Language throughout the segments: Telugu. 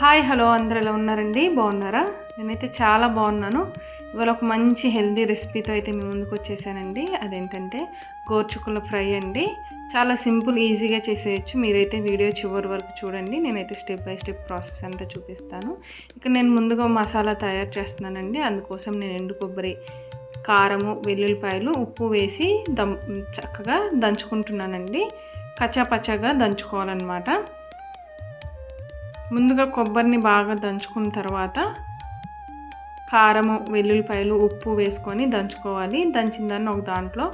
హాయ్ హలో అందరు ఎలా ఉన్నారండి? బాగున్నారా? నేనైతే చాలా బాగున్నాను. ఇవాళ ఒక మంచి హెల్దీ రెసిపీతో అయితే మీ ముందుకు వచ్చేసానండి. అదేంటంటే గోర్చుకుల ఫ్రై అండి. చాలా సింపుల్ ఈజీగా చేసేయచ్చు. మీరైతే వీడియో చివరి వరకు చూడండి. నేనైతే స్టెప్ బై స్టెప్ ప్రాసెస్ అంతా చూపిస్తాను. ఇక నేను ముందుగా మసాలా తయారు చేస్తున్నానండి. అందుకోసం నేను ఎండు కొబ్బరి కారము వెల్లుల్లిపాయలు ఉప్పు వేసి దం చక్కగా దంచుకుంటున్నానండి. కచ్చాపచ్చాగా దంచుకోవాలన్నమాట. ముందుగా కొబ్బరిని బాగా దంచుకున్న తర్వాత కారము వెల్లుల్లిపాయలు ఉప్పు వేసుకొని దంచుకోవాలి. దంచిన దాన్ని ఒక దాంట్లో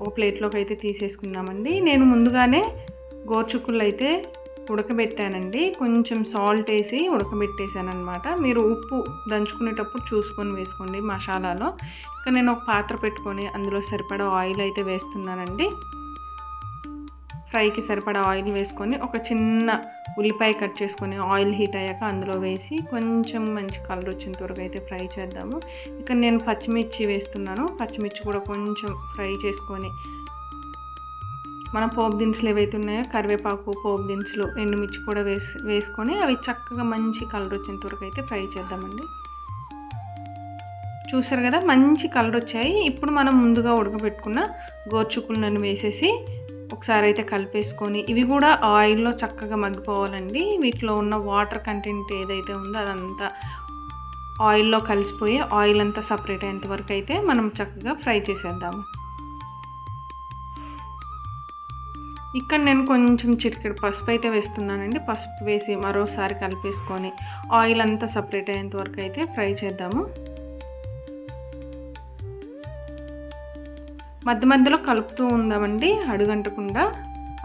ఒక ప్లేట్లోకి అయితే తీసేసుకుందామండి. నేను ముందుగానే గోర్చుకుళ్ళు అయితే ఉడకబెట్టానండి. కొంచెం సాల్ట్ వేసి ఉడకబెట్టేసాను అనమాట మీరు ఉప్పు దంచుకునేటప్పుడు చూసుకొని వేసుకోండి మసాలాలో. ఇక నేను ఒక పాత్ర పెట్టుకొని అందులో సరిపడా ఆయిల్ అయితే వేస్తున్నానండి. ఫ్రైకి సరిపడా ఆయిల్ వేసుకొని ఒక చిన్న ఉల్లిపాయ కట్ చేసుకొని ఆయిల్ హీట్ అయ్యాక అందులో వేసి కొంచెం మంచి కలర్ వచ్చిన త్వరగా అయితే ఫ్రై చేద్దాము. ఇక్కడ నేను పచ్చిమిర్చి వేస్తున్నాను. పచ్చిమిర్చి కూడా కొంచెం ఫ్రై చేసుకొని మన పోపు దినుసులు ఏవైతే ఉన్నాయో కరివేపాకు పోపు దినుసులు ఎండుమిర్చి కూడా వేసి వేసుకొని అవి చక్కగా మంచి కలర్ వచ్చేంత వరకు అయితే ఫ్రై చేద్దామండి. చూసారు కదా మంచి కలర్ వచ్చాయి. ఇప్పుడు మనం ముందుగా ఉడకబెట్టుకున్న గోర్చుకులను వేసేసి ఒకసారి అయితే కలిపేసుకొని ఇవి కూడా ఆయిల్లో చక్కగా మగ్గిపోవాలండి. వీటిలో ఉన్న వాటర్ కంటెంట్ ఏదైతే ఉందో అదంతా ఆయిల్లో కలిసిపోయి ఆయిల్ అంతా సపరేట్ అయ్యేంత వరకు అయితే మనం చక్కగా ఫ్రై చేసేద్దాము. ఇక్కడ నేను కొంచెం చిటికెడు పసుపు అయితే వేస్తున్నానండి. పసుపు వేసి మరోసారి కలిపేసుకొని ఆయిల్ అంతా సపరేట్ అయ్యేంత వరకు అయితే ఫ్రై చేద్దాము. మధ్య మధ్యలో కలుపుతూ ఉందామండి అడుగంటకుండా.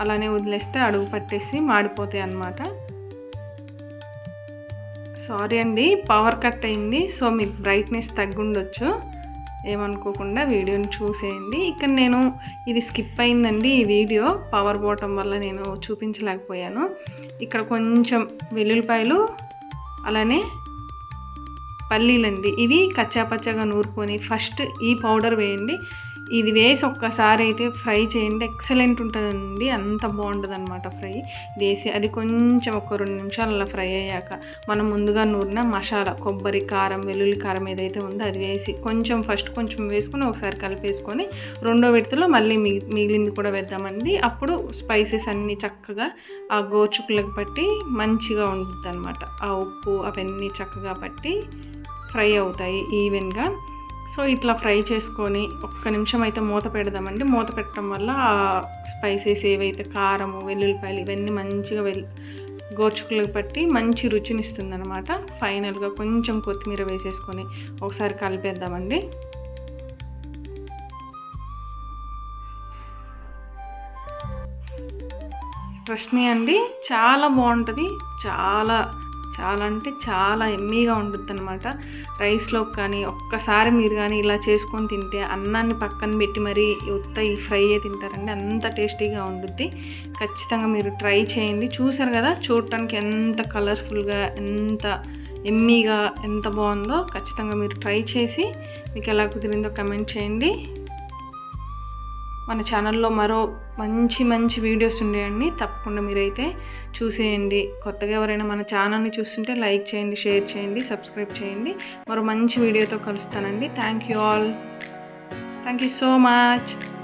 అలానే వదిలేస్తే అడుగు పట్టేసి మాడిపోతాయి అన్నమాట. సారీ అండి పవర్ కట్ అయింది సో మీకు బ్రైట్నెస్ తగ్గుండొచ్చు. ఏమనుకోకుండా వీడియోని చూసేయండి. ఇక్కడ నేను ఇది స్కిప్ అయిందండి ఈ వీడియో పవర్ పోవటం వల్ల నేను చూపించలేకపోయాను. ఇక్కడ కొంచెం వెల్లుల్లిపాయలు అలానే పల్లీలండి. ఇవి కచ్చాపచ్చగా నూరుకొని ఫస్ట్ ఈ పౌడర్ వేయండి. ఇది వేసి ఒక్కసారి అయితే ఫ్రై చేయండి. ఎక్సలెంట్ ఉంటుందండి. అంత బాగుంటుంది అనమాట ఫ్రై వేసి అది కొంచెం ఒక రెండు నిమిషాలు అలా ఫ్రై అయ్యాక మనం ముందుగా నూరిన మసాలా కొబ్బరి కారం వెల్లుల్లి కారం ఏదైతే ఉందో అది వేసి కొంచెం ఫస్ట్ కొంచెం వేసుకొని ఒకసారి కలిపేసుకొని రెండో విడతలో మళ్ళీ మిగి మిగిలింది కూడా వేద్దామండి. అప్పుడు స్పైసెస్ అన్నీ చక్కగా ఆ గోచుకులకు పట్టి మంచిగా ఉంటుంది అనమాట ఆ ఉప్పు అవన్నీ చక్కగా పట్టి ఫ్రై అవుతాయి ఈవెన్గా. సో ఇట్లా ఫ్రై చేసుకొని ఒక్క నిమిషం అయితే మూత పెడదామండి. మూత పెట్టడం వల్ల స్పైసెస్ ఏవైతే కారము వెల్లుల్లిపాయలు ఇవన్నీ మంచిగా వెల్ గోర్చుకులకు పట్టి మంచి రుచినిస్తుంది అనమాట ఫైనల్గా కొంచెం కొత్తిమీర వేసేసుకొని ఒకసారి కలిపేద్దామండి. ట్రస్ట్ మీ అండి చాలా బాగుంటుంది చాలా చాలా అంటే చాలా ఎమ్మీగా ఉంటుంది అనమాట రైస్లో కానీ ఒక్కసారి మీరు కానీ ఇలా చేసుకొని తింటే అన్నాన్ని పక్కన పెట్టి మరీ ఉత్త ఈ ఫ్రైయే తింటారండి అంత టేస్టీగా ఉంటుంది ఖచ్చితంగా మీరు ట్రై చేయండి. చూసారు కదా చూడటానికి ఎంత కలర్ఫుల్గా ఎంత ఎమ్మీగా ఎంత బాగుందో ఖచ్చితంగా మీరు ట్రై చేసి మీకు ఎలా కుదిరిందో కమెంట్ చేయండి. మన ఛానల్లో మరో మంచి మంచి వీడియోస్ ఉండేయండి. తప్పకుండా మీరైతే చూసేయండి. కొత్తగా ఎవరైనా మన ఛానల్ని చూస్తుంటే లైక్ చేయండి షేర్ చేయండి సబ్స్క్రైబ్ చేయండి. మరో మంచి వీడియోతో కలుస్తానండి. Thank you all. Thank you so much.